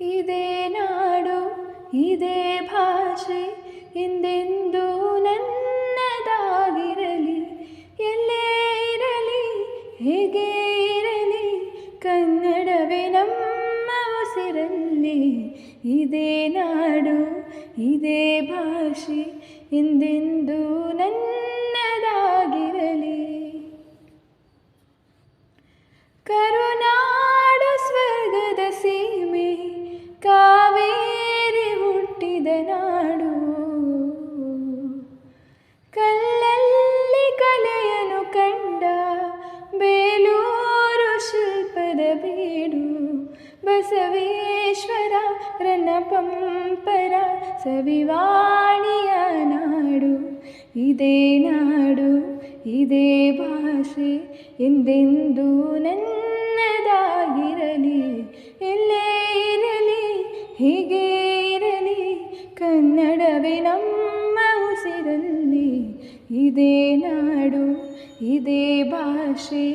ಇದೇ ನಾಡು ಇದೇ ಭಾಷೆ ಎಂದೆಂದೂ ನನ್ನದಾಗಿರಲಿ ಎಲ್ಲೇ ಇರಲಿ ಹೇಗೆ ಇರಲಿ ಕನ್ನಡವೇ ನಮ್ಮ ಉಸಿರಲ್ಲಿ ಇದೇ ನಾಡು ಇದೇ ಭಾಷೆ ಎಂದೆಂದೂ ನನ್ನದಾಗಿರಲಿ ನಾಡು ಕಲ್ಲಲ್ಲಿ ಕಲೆಯನ್ನು ಕಂಡ ಬೇಲೂರು ಶಿಲ್ಪದ ಬೀಡು, ಬಸವೇಶ್ವರ ರನ್ನ ಪಂಪರ ಸವಿವಾಣಿಯ ನಾಡು. ಇದೇ ನಾಡು, ಇದೇ ಭಾಷೆ, ಎಂದೆಂದೂ ನನ್ನದಾಗಿರಲಿ, ಎಲ್ಲೇ ಇರಲಿ, ಹೀಗೆ ಕನ್ನಡವೇ ನಮ್ಮ ಉಸಿರಲ್ಲಿ ಇದೇ ನಾಡು ಇದೇ ಭಾಷೆ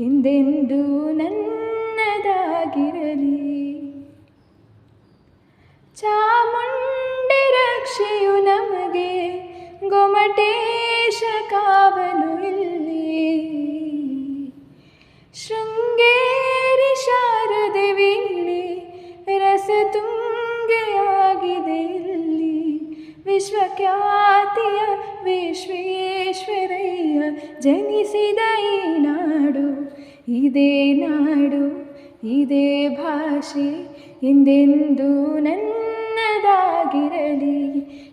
ಎಂದೆಂದೂ ನನ್ನದಾಗಿರಲಿ. ಚಾಮುಂಡಿ ರಕ್ಷೆಯು ನಮಗೆ ಗೊಮಟೇಶ ಕಾವಲು ವಿಶ್ವಖ್ಯಾತಿಯ ವಿಶ್ವೇಶ್ವರಯ್ಯ ಜನಿಸಿದ ಈ ನಾಡು, ಇದೇ ನಾಡು, ಇದೇ ಭಾಷೆ ಎಂದೆಂದೂ ನನ್ನದಾಗಿರಲಿ,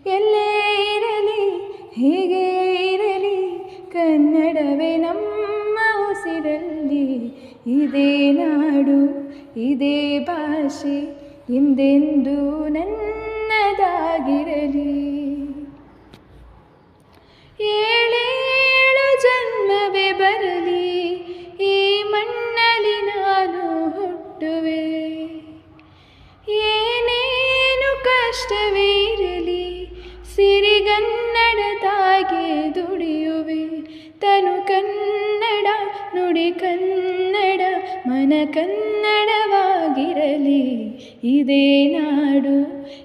ಎಲ್ಲೇ ಇರಲಿ, ಹೇಗೆ ಇರಲಿ, ಕನ್ನಡವೇ ನಮ್ಮ ಉಸಿರಲ್ಲಿ, ಇದೇ ನಾಡು, ಇದೇ ಭಾಷೆ ಎಂದೆಂದೂ ನನ್ನದಾಗಿರಲಿ ಏಳೇಳು ಜನ್ಮವೇ ಬರಲಿ, ಈ ಮಣ್ಣಲ್ಲಿ ನಾನು ಹುಟ್ಟುವೆ. ಏನೇನು ಕಷ್ಟವೇ ಇರಲಿ ಸಿರಿಗನ್ನಡ ದುಡಿಯುವೆ. ತನು ಕನ್ನಡ, ನುಡಿ ಕನ್ನಡ, ಮನ ಕನ್ನಡವಾಗಿರಲಿ. ಇದೇ ನಾಡು.